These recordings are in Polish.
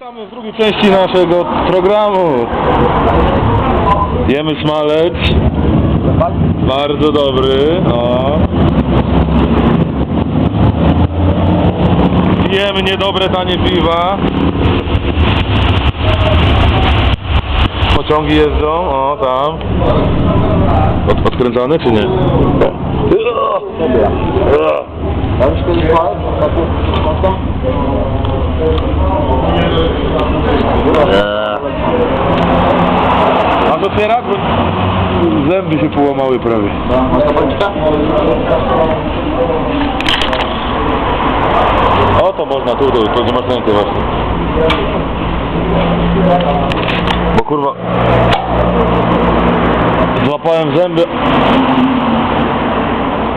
Witamy w drugiej części naszego programu. Jemy smalec. Bardzo dobry. O. Jemy niedobre tanie piwa. Pociągi jeżdżą, o tam. Od, odkręcany czy nie? Możesz Otwierać? Bo zęby się połamały prawie. O to można tu, tu, tu gdzie masz rękę właśnie. Bo kurwa... Złapałem zęby...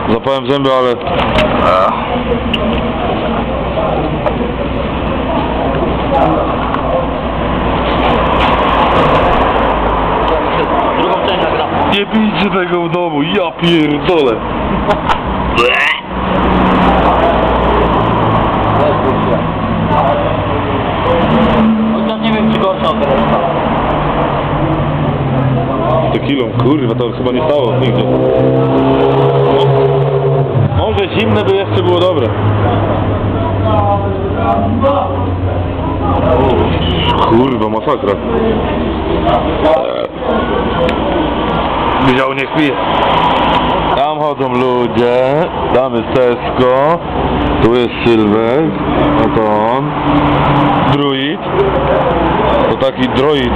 Złapałem zęby, ale... Ach. Nie bijcie tego w domu, ja pierdolę. Chociaż nie wiem czy gorsza od reszta. Tequilą, kurwa, to chyba nie stało nigdzie. Może zimne by jeszcze było dobre. Kurwa, masakra. Pije. Tam chodzą ludzie, tam jest Tesco, tu jest Sylwek, a to on, druid, to taki droid,